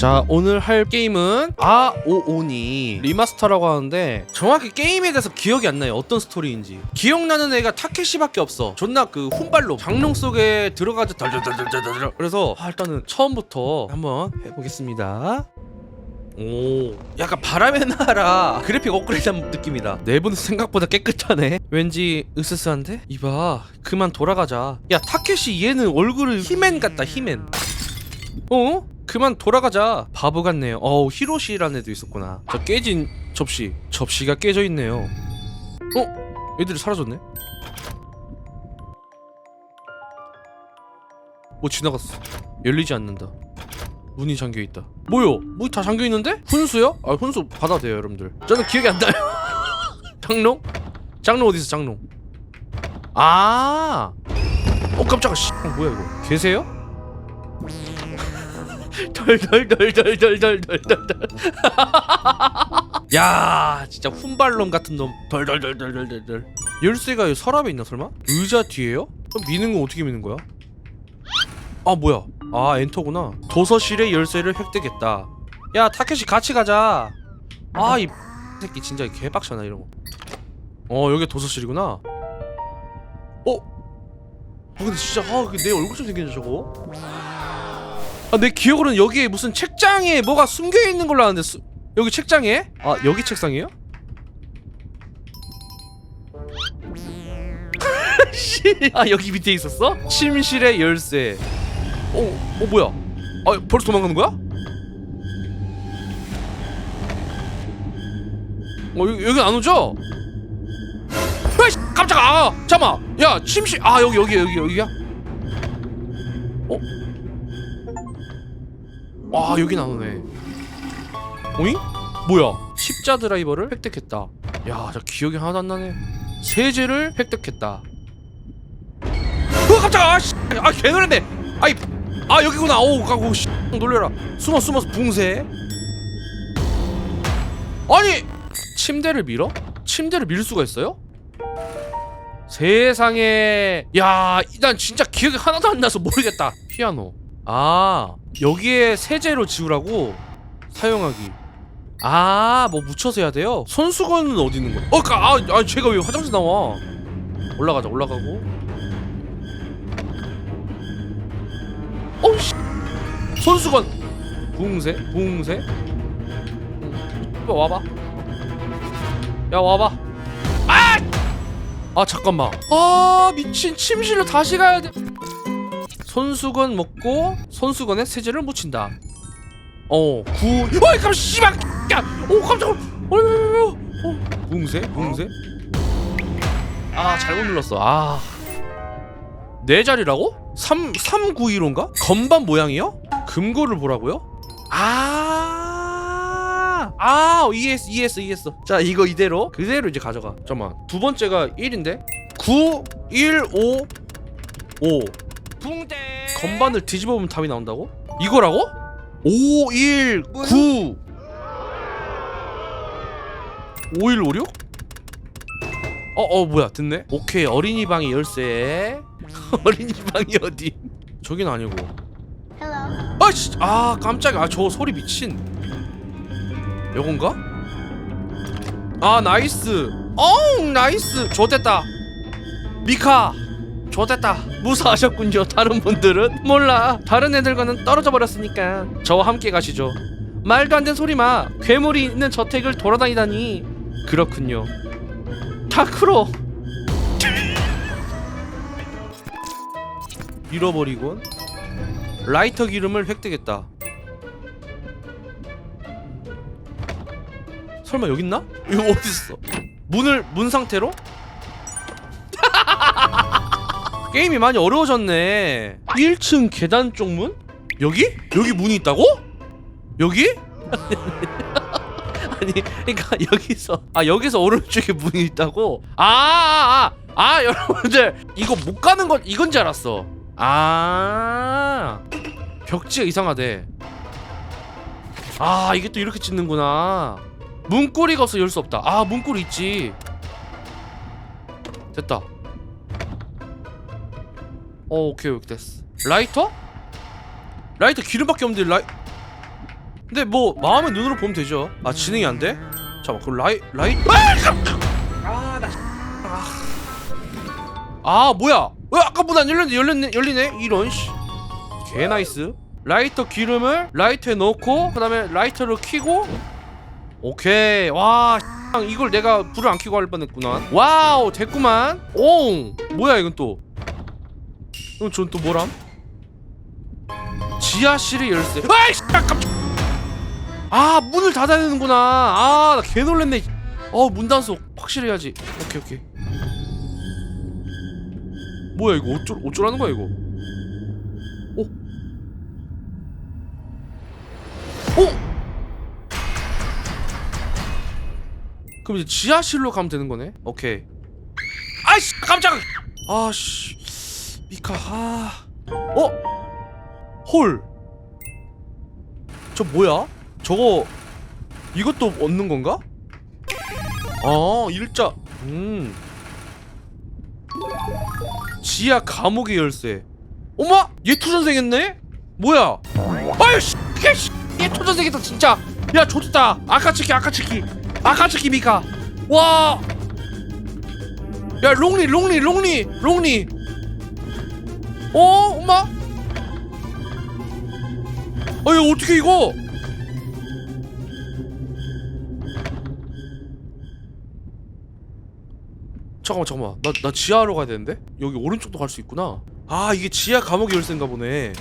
자 오늘 할 게임은 아오오니 리마스터라고 하는데 정확히 게임에 대해서 기억이 안 나요. 어떤 스토리인지. 기억나는 애가 타케시밖에 없어. 존나 그 훈발로 장롱 속에 들어가서 덜덜덜덜덜덜. 그래서 아, 일단은 처음부터 한번 해보겠습니다. 오 약간 바람의 나라. 그래픽 업그레이드한 느낌이다. 내부는 생각보다 깨끗하네. 왠지 으스스한데? 이봐 그만 돌아가자. 야 타케시 얘는 얼굴을 히맨 같다 히맨. 어? 그만 돌아가자 바보 같네요 어우 히로시라는 애도 있었구나 저 깨진 접시 접시가 깨져 있네요 어? 애들이 사라졌네 뭐 지나갔어 열리지 않는다 문이 잠겨 있다. 뭐요? 문이 다 잠겨 있는데? 훈수요? 아 훈수 받아도 돼요, 여러분들. 저는 기억이 안 나요. 장롱? 장롱 어디 있어, 장롱? 아, 어 깜짝아, 씨, 어, 뭐야 이거? 계세요? 덜덜덜덜덜덜덜덜. 야, 진짜 훈발론 같은 놈. 덜덜덜덜덜덜. 열쇠가 이 서랍에 있나 설마? 의자 뒤에요? 그럼 미는 건 어떻게 미는 거야? 아 뭐야? 아 엔터구나. 도서실의 열쇠를 획득했다. 야 타케시 같이 가자. 아 이 새끼 진짜 개빡쳐나 이런 거. 어 여기 도서실이구나. 어? 아 근데 진짜 아내 얼굴 좀 생겼네 저거. 아 내 기억으로는 여기에 무슨 책장에 뭐가 숨겨 있는 걸로 아는데 수... 여기 책장에? 아 여기 책상이에요? 씨. 아 여기 밑에 있었어? 침실의 열쇠. 어, 어 뭐야? 아 벌써 도망가는 거야? 어 여기 여기 안 오죠? 아이씨 깜짝아! 아, 잠만. 야 침실 아 여기 여기 여기 여기야? 어? 아 여긴 안 오네. 오잉? 뭐야? 십자 드라이버를 획득했다. 야, 저 기억이 하나도 안 나네. 세제를 획득했다. 어 깜짝아! 아, 씨. 아 개놀랐네. 아이 아 여기구나. 오우 가고 씨 놀래라. 숨어 숨어서 붕세. 아니 침대를 밀어? 침대를 밀 수가 있어요? 세상에 야 난 진짜 기억이 하나도 안 나서 모르겠다 피아노 아 여기에 세제로 지우라고 사용하기. 아 뭐 묻혀서 해야 돼요? 손수건은 어디 있는 거야? 어 아, 아 제가 왜 화장실 나와? 올라가자 올라가고. 어씨! 손수건! 붕세? 붕세? 와봐. 야 와봐. 아! 아 잠깐만. 아 미친. 침실로 다시 가야 돼 손수건 먹고 손수건에 세제를 묻힌다 어 구 어이 깜 씨발 야 오 깜짝아 어, 어, 어, 어. 붕세 붕세 아 잘못 눌렀어 아 네 자리라고? 3 391호인가? 건반 모양이요? 금고를 보라고요? 아, 아, 이해했어, 이해했어, 이해했어. 자, 이거 이대로, 그대로 이제 가져가. 잠깐만, 두 번째가 1인데? 9, 1, 5, 5. 붕대. 건반을 뒤집어 보면 답이 나온다고? 이거라고? 5, 1, 9. 5, 1, 5, 6? 어, 어, 뭐야, 듣네? 오케이, 어린이 방의 열쇠. 어린이 방이 어디? 저긴 아니고. 아, 씨, 아, 깜짝이야. 아, 저 소리 미친. 요건가? 아, 나이스. 어우, 나이스. 좋됐다. 미카. 좋됐다. 무사하셨군요. 다른 분들은 몰라. 다른 애들과는 떨어져 버렸으니까 저와 함께 가시죠. 말도 안 되는 소리 마. 괴물이 있는 저택을 돌아다니다니. 그렇군요. 타크로. 잃어버리곤. 라이터 기름을 획득했다. 설마 여기 있나? 이거 어디 있어? 문을 문 상태로? 게임이 많이 어려워졌네. 1층 계단 쪽 문? 여기? 여기 문이 있다고? 여기? 아니, 그러니까 여기서 아 여기서 오른쪽에 문이 있다고? 아, 아, 아, 아 여러분들 이거 못 가는 건 이건 줄 알았어. 아, 벽지가 이상하대. 아, 이게 또 이렇게 짓는구나. 문고리가 없어 열 수 없다. 아, 문고리 있지. 됐다. 어, 오케이, 오케이, 됐어. 라이터? 라이터 기름밖에 없는데 라이 근데 뭐 마음의 눈으로 보면 되죠. 아 진행이 안 돼? 잠깐만 그럼 라이 라이 아나 아. 뭐야? 왜 아까 문안 열렸는데 열렸네 열리네? 이런 씨개 나이스. 라이터 기름을 라이터에 넣고 그 다음에 라이터를 켜고. 오케이. 와 이걸 내가 불을 안 켜고 할 뻔했구나. 와우 됐구만. 오 뭐야 이건 또 이건 전또 뭐람? 지하실의 열쇠. 아이씨 아, 깜짝 아 문을 닫아야 되는구나. 아 나 개 놀랬네. 어문 단속 확실히 해야지. 오케이 오케이. 뭐야 이거 어쩌 어쩌라는 거야 이거? 오. 오! 그럼 이제 지하실로 가면 되는 거네? 오케이. 아이씨 깜짝 아씨 미카 아 어? 홀. 저 뭐야? 저거 이것도 얻는 건가? 아 일자. 음. 지하 감옥의 열쇠. 어마? 얘 투전생했네? 뭐야? 아이씨, 개씨, 얘 투전생했다 진짜. 야 좋다. 아카츠키, 아카츠키, 아카츠키 미카. 와. 야 롱리, 롱리, 롱리, 롱리. 어, 엄마? 아, 이거 어떻게 이거? 잠깐만, 잠깐만. 나, 나 지하로 가야 되는데? 여기 오른쪽도 갈 수 있구나. 아, 이게 지하 감옥 열쇠인가 보네.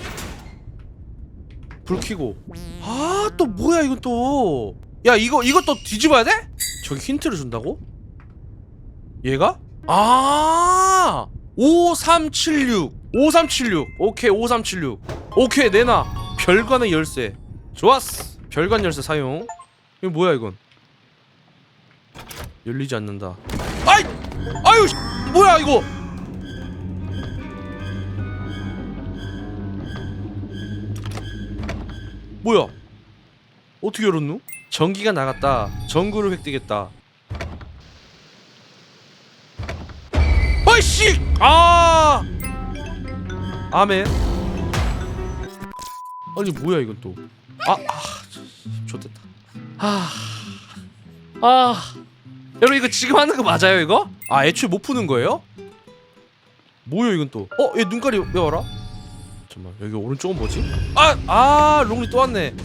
불 켜고. 아, 또 뭐야, 이건 또. 야, 이거, 또 뒤집어야 돼? 저기 힌트를 준다고? 얘가? 아! 5376. 5376. 오케이, 5376. 오케이, 내놔. 별관의 열쇠. 좋았어. 별관 열쇠 사용. 이거 뭐야, 이건? 열리지 않는다. 아이! 아유, 씨, 뭐야, 이거? 뭐야? 어떻게 열었누? 전기가 나갔다. 전구를 획득했다. 아이씨! 아! 아멘. 아니 뭐야 이건 또? 아, 아, 좋됐다. 아, 아, 여러분 이거 지금 하는 거 맞아요 이거? 아 애초에 못 푸는 거예요? 뭐야 이건 또? 어, 얘 눈깔이 왜 와라? 잠만 여기 오른쪽은 뭐지? 아, 아, 롱리 또 왔네.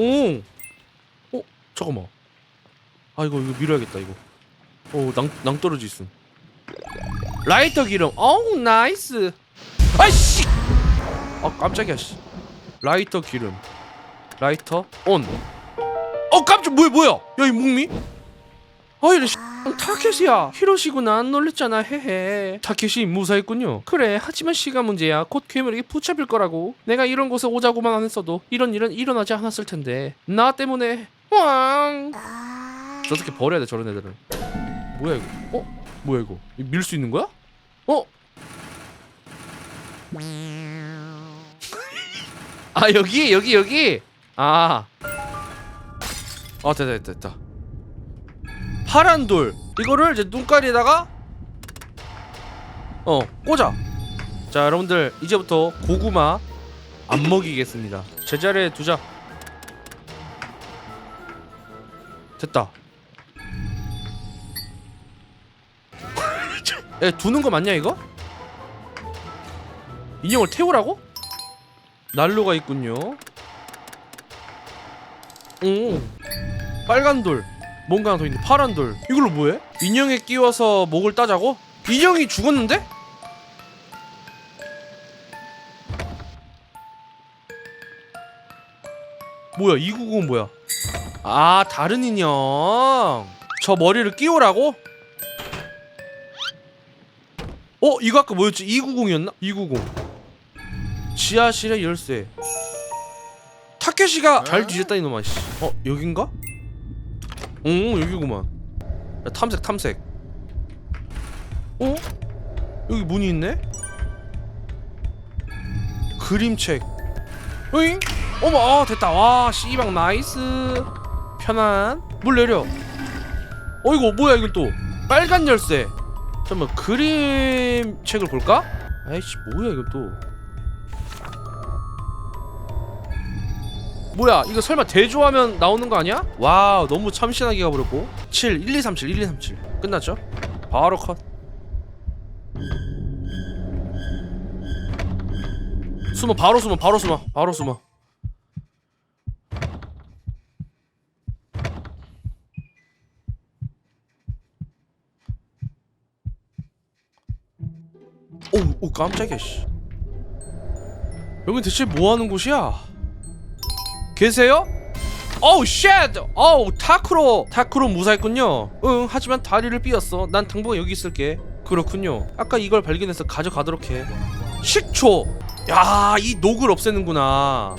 오, 어, 잠깐만. 아 이거 이거 밀어야겠다 이거. 어, 낭 낭떠러지 있음. 라이터 기름. 어우 나이스. 아이씨. 아 깜짝이야 씨. 라이터 기름. 라이터 온. 어 깜짝 뭐야 뭐야? 야이 목미? 아 이래 씨. 타켓이야 히로시구나. 안 놀랬잖아. 헤헤. 타켓이 무사했군요. 그래 하지만 시간 문제야. 곧 괴물에게 붙잡힐 거라고. 내가 이런 곳에 오자고만 안 했어도 이런 일은 일어나지 않았을 텐데. 나 때문에. 왕! 저렇게 버려야 돼 저런 애들은. 뭐야 이거? 어? 뭐야 이거 밀 수 있는 거야? 어? 아 여기? 여기 여기? 아. 아 됐다 됐다 됐다 파란 돌. 이거를 이제 눈깔에다가 어 꽂아. 자 여러분들 이제부터 고구마 안 먹이겠습니다. 제자리에 두자. 됐다. 야 두는 거 맞냐 이거? 인형을 태우라고? 난로가 있군요. 오 빨간 돌 뭔가 하나 더 있는데 파란 돌 이걸로 뭐해? 인형에 끼워서 목을 따자고? 인형이 죽었는데? 뭐야 290은 뭐야 아 다른 인형 저 머리를 끼우라고? 어? 이거 아까 뭐였지? 290이었나? 290 지하실의 열쇠 타케시가 잘 뒤졌다 이놈아 씨. 어 여긴가? 오 여기구만. 야, 탐색 탐색. 어? 여기 문이 있네? 그림책. 으잉? 어머 아 됐다. 와 씨방 나이스. 편안. 물 내려. 어이구 뭐야 이건 또? 빨간 열쇠. 잠깐만 그림책을 볼까? 아이씨 뭐야 이건 또 뭐야 이거 설마 대조하면 나오는 거 아니야? 와우 너무 참신하게 가버렸고 7 1 2 3 7 1 2 3 7 끝났죠? 바로 컷 숨어 바로 숨어 바로 숨어 바로 숨어 오우 오, 깜짝이야 씨 여긴 대체 뭐하는 곳이야? 계세요? 어우 쉣! 어우 타크로 타크로 무사했군요 응 하지만 다리를 삐었어 난 당분간 여기 있을게 그렇군요 아까 이걸 발견해서 가져가도록 해 식초 야 이 녹을 없애는구나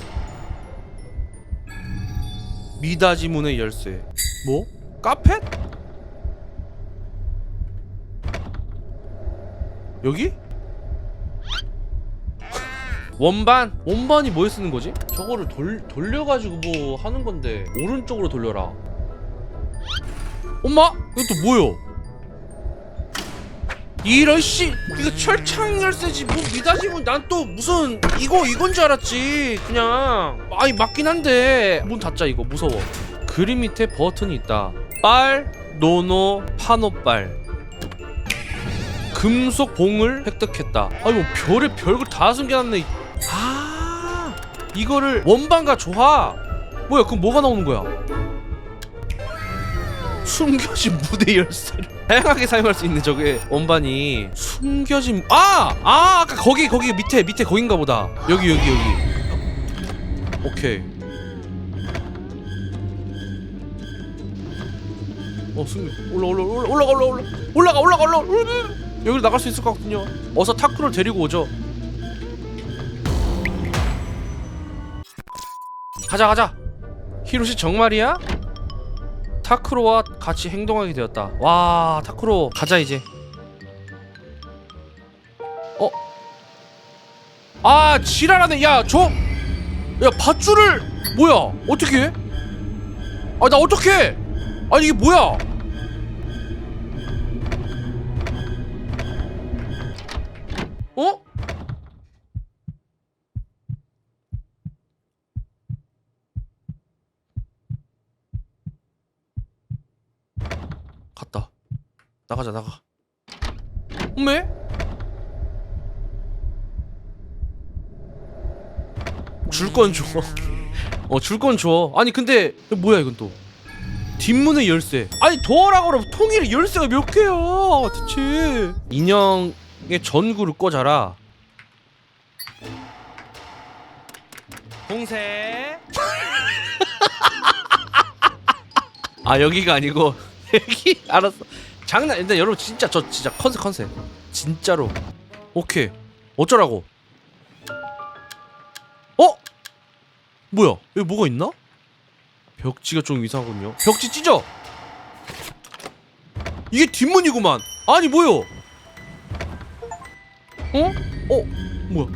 미다지 문의 열쇠 뭐? 카페? 여기? 원반? 원반이 뭐에 쓰는 거지? 저거를 돌, 돌려가지고 뭐 하는 건데 오른쪽으로 돌려라. 엄마? 또 뭐요? 이런 씨! 이거 철창 열쇠지. 뭐 미다지면 난 또 무슨 이거 이건 줄 알았지. 그냥. 아니 맞긴 한데. 문 닫자 이거. 무서워. 그림 밑에 버튼이 있다. 빨 노노 파노빨. 금속 봉을 획득했다. 아니 뭐 별에 별걸 다 숨겨놨네 이- 아 이거를 원반과 조화? 뭐야 그럼 뭐가 나오는 거야? 숨겨진 무대 열쇠를 다양하게 사용할 수 있는 저게 원반이 숨겨진 아! 아 아까 거기 거기 밑에 밑에 거긴가 보다. 여기 여기 여기. 오케이. 어 숨겨. 올라 올라 올라 올라가 올라 올라. 올라가 올라가 올라 올라 여기로 나갈 수 있을 것 같군요. 어서 타쿠를 데리고 오죠 가자 가자 히로시 정말이야? 타크로와 같이 행동하게 되었다. 와, 타크로 가자 이제. 어? 아, 지랄하네. 야, 저, 야, 밧줄을 뭐야? 어떻게? 해? 아, 나 어떻게? 해? 아니 이게 뭐야? 나가자 나가. 엄매? 줄건 줘. 어, 줄 건 줘. 아니 근데 뭐야 이건 또? 뒷문의 열쇠. 아니 도어라고 그러면 통일의 열쇠가 몇 개야? 대체. 인형의 전구를 꽂아라. 공세. 아 여기가 아니고 여기 알았어 장난 근데 여러분 진짜 저 진짜 컨셉 컨셉. 진짜로. 오케이. 어쩌라고? 어? 뭐야? 여기 뭐가 있나? 벽지가 좀 이상하군요. 벽지 찢어! 이게 뒷문이구만! 아니 뭐요? 어? 어? 뭐야?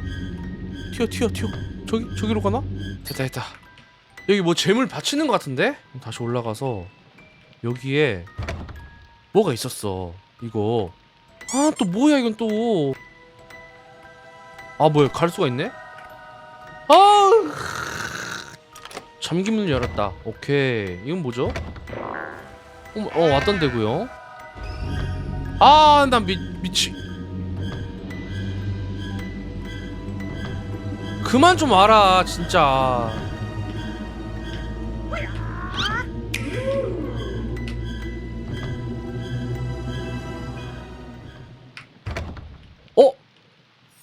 튀어 튀어 튀어. 저기 저기로 가나? 됐다 됐다. 여기 뭐 재물 받치는 것 같은데? 다시 올라가서 여기에 뭐가 있었어? 이거. 아 또 뭐야 이건 또. 아 뭐야 갈 수가 있네? 아! 잠긴 문을 열었다. 오케이. 이건 뭐죠? 어, 어 왔던 데고요. 아난 미치. 그만 좀 와라 진짜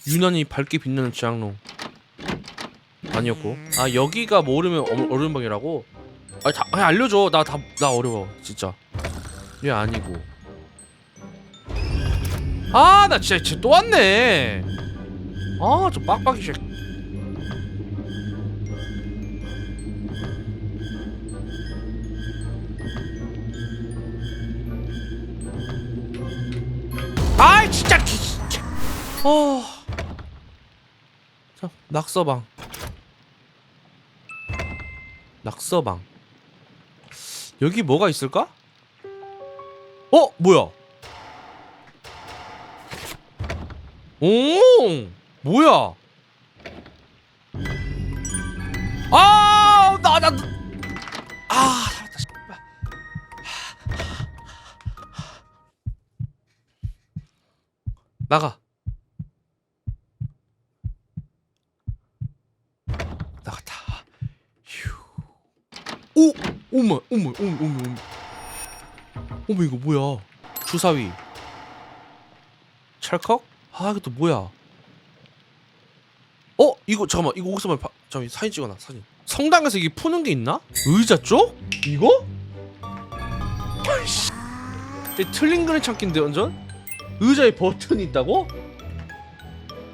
유난히 밝게 빛나는 지향로 아니었고. 아 여기가 모르면 어, 어려운 방이라고? 아니 다 아니, 알려줘. 나 다 나 어려워 진짜. 얘 아니고. 아 나 진짜 쟤또 왔네. 아 저 빡빡이 새 아이 진짜 진짜. 어. 자 낙서방 낙서방 여기 뭐가 있을까? 어 뭐야 오 뭐야 아 나 나 아, 살았다. 씨발. 나가. 나갔다. 휴. 오, 오마, 오마, 오마, 오마, 오마. 어머 이거 뭐야? 주사위. 찰컥? 아 이거 또 뭐야? 어 이거 잠깐만 이거 말 봐? 잠깐 사진 찍어놔 사진. 성당에서 이게 푸는 게 있나? 의자 쪽? 이거? 아이씨. 이 틀린 그림 찾기인데 완전? 의자에 버튼이 있다고?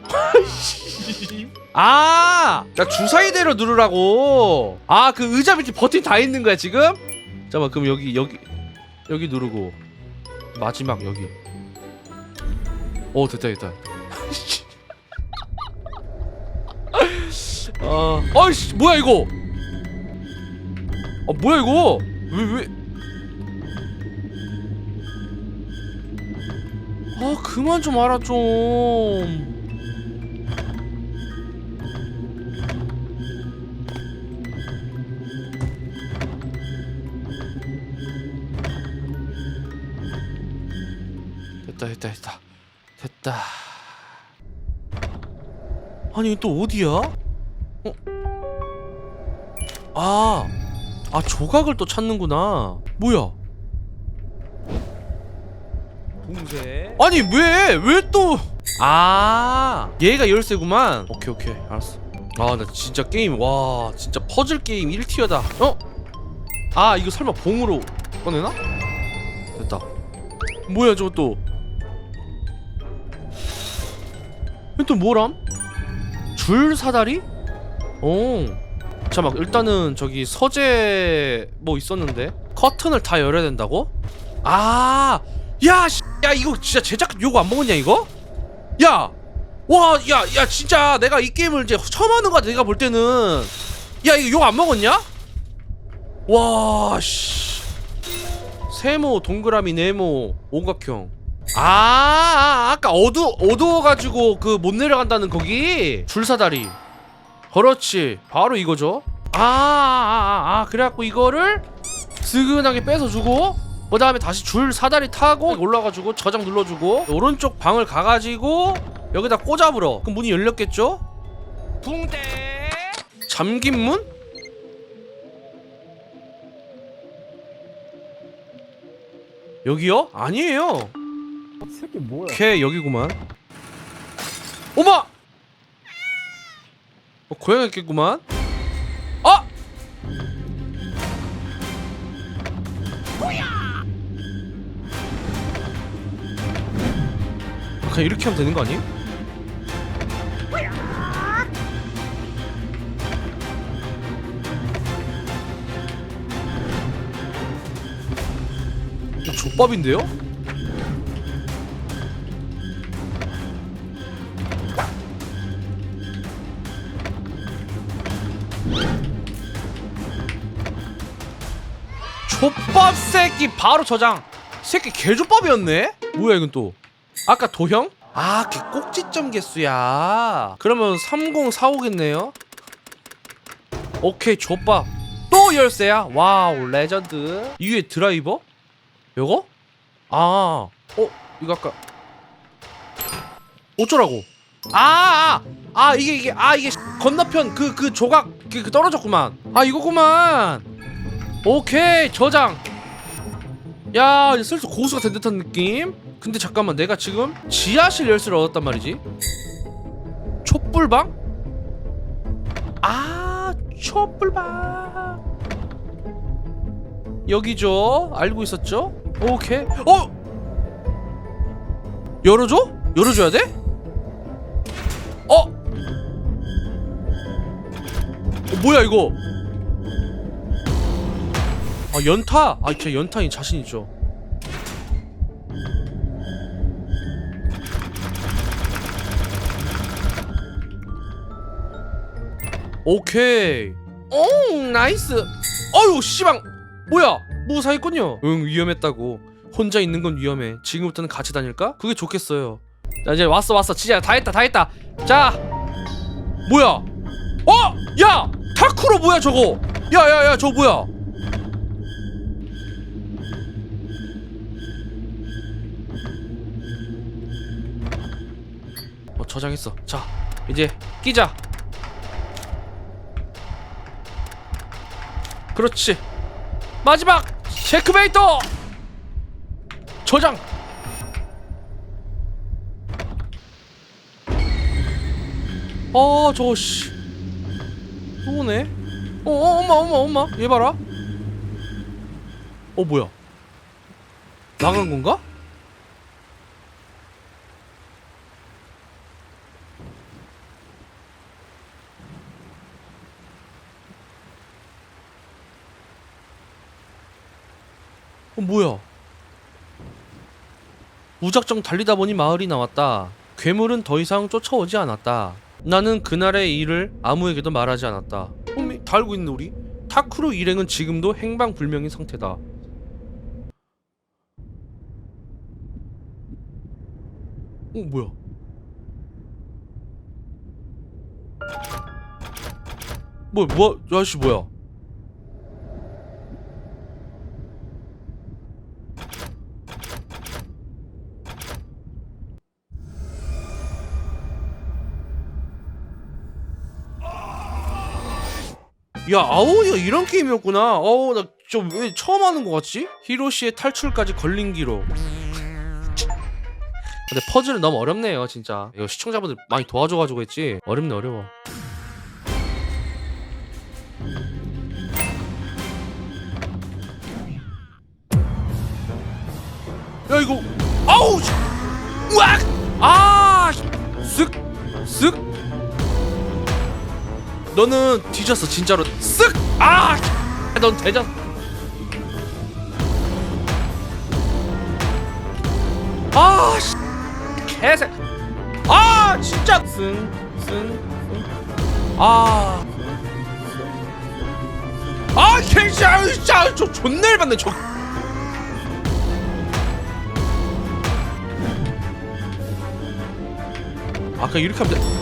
아이씨. 아, 나 주사위대로 누르라고. 아, 그 의자 밑에 버튼 다 있는 거야 지금? 잠깐만, 그럼 여기 여기 여기 누르고 마지막 여기. 오, 됐다 됐다. 아, 아이씨, 뭐야 이거? 아, 뭐야 이거? 왜 왜? 아, 그만 좀 알아 좀. 됐다 됐다 됐다 아니 또 어디야? 어? 아, 아 조각을 또 찾는구나 뭐야 봉쇄 아니 왜? 왜 또? 아 얘가 열쇠구만 오케이 오케이 알았어 아 나 진짜 게임 와 진짜 퍼즐 게임 1티어다 어? 아 이거 설마 봉으로 꺼내나? 됐다 뭐야 저거 또 또 뭐람? 줄 사다리? 오 잠깐만 일단은 저기 서재 뭐 있었는데 커튼을 다 열어야 된다고? 아 야, 씨, 야 이거 진짜 제작 요거 안 먹었냐 이거? 야, 와, 야, 야 진짜 내가 이 게임을 이제 처음 하는 거야 내가 볼 때는 야 이거 요거 안 먹었냐? 와, 씨, 세모, 동그라미, 네모, 오각형. 아, 아 아까 어두 어두워가지고 그 못 내려간다는 거기 줄사다리. 그렇지, 바로 이거죠. 아, 아, 아, 아, 그래갖고 이거를 스근하게 뺏어주고 그 다음에 다시 줄 사다리 타고 올라가지고 저장 눌러주고 오른쪽 방을 가가지고 여기다 꽂아불어 그럼 문이 열렸겠죠? 붕대 잠긴 문? 여기요? 아니에요 새끼 뭐야? 걔 여기구만 어마! 어, 고양이 있겠구만 아! 그냥 이렇게 하면 되는 거 아니? 이거 족밥인데요? 족밥 새끼 바로 저장 새끼 개족밥이었네? 뭐야 이건 또 아까 도형? 아, 걔 꼭지점 개수야. 그러면 3045겠네요. 오케이, 족밥. 또 열쇠야. 와우, 레전드. 이 위에 드라이버? 요거? 아, 어, 이거 아까 어쩌라고? 아, 아, 아 이게 이게 아 이게 건너편 그 그 조각 그, 그 떨어졌구만. 아 이거구만. 오케이 저장. 야 슬슬 고수가 된 듯한 느낌. 근데 잠깐만 내가 지금 지하실 열쇠를 얻었단 말이지. 촛불방? 아 촛불방. 여기죠. 알고 있었죠? 오케이. 어? 열어줘? 열어줘야 돼? 어? 어 뭐야 이거? 아 연타? 아 진짜 연타인 자신 있죠. 오케이. 오 나이스. 어유 씨방. 뭐야? 무사했군요. 응 위험했다고. 혼자 있는 건 위험해. 지금부터는 같이 다닐까? 그게 좋겠어요. 자 이제 왔어 왔어. 진짜 다 했다 다 했다. 자. 뭐야? 어? 야! 타쿠로 뭐야 저거? 야야야 저거 뭐야 저장했어. 자 이제 끼자. 그렇지. 마지막 체크메이터! 저장! 아 저거 씨 오네? 어, 어 엄마 엄마 엄마. 얘 봐라. 어 뭐야? 나간 건가? 어 뭐야? 무작정 달리다 보니 마을이 나왔다. 괴물은 더 이상 쫓아오지 않았다. 나는 그날의 일을 아무에게도 말하지 않았다. 어미 다 알고 있는 우리. 타쿠로 일행은 지금도 행방불명인 상태다. 어 뭐야? 뭐야 뭐야 저 아저씨 뭐야 야 아오이가 이런 게임이었구나. 어우 나좀 왜 처음 하는 것 같지? 히로시의 탈출까지 걸린 기록. 근데 퍼즐은 너무 어렵네요 진짜. 이거 시청자분들 많이 도와줘가지고 했지? 어렵네 어려워. 야 이거. 아우 씨. 으악! 아 너는 뒤졌어 진짜로. 쓱! 아! 넌 대장 아. 씨. 개새. 아 진짜. 쓱쓱아. 아 개샤 진짜. 저 존나 열받네 저. 아까 이렇게 하면 돼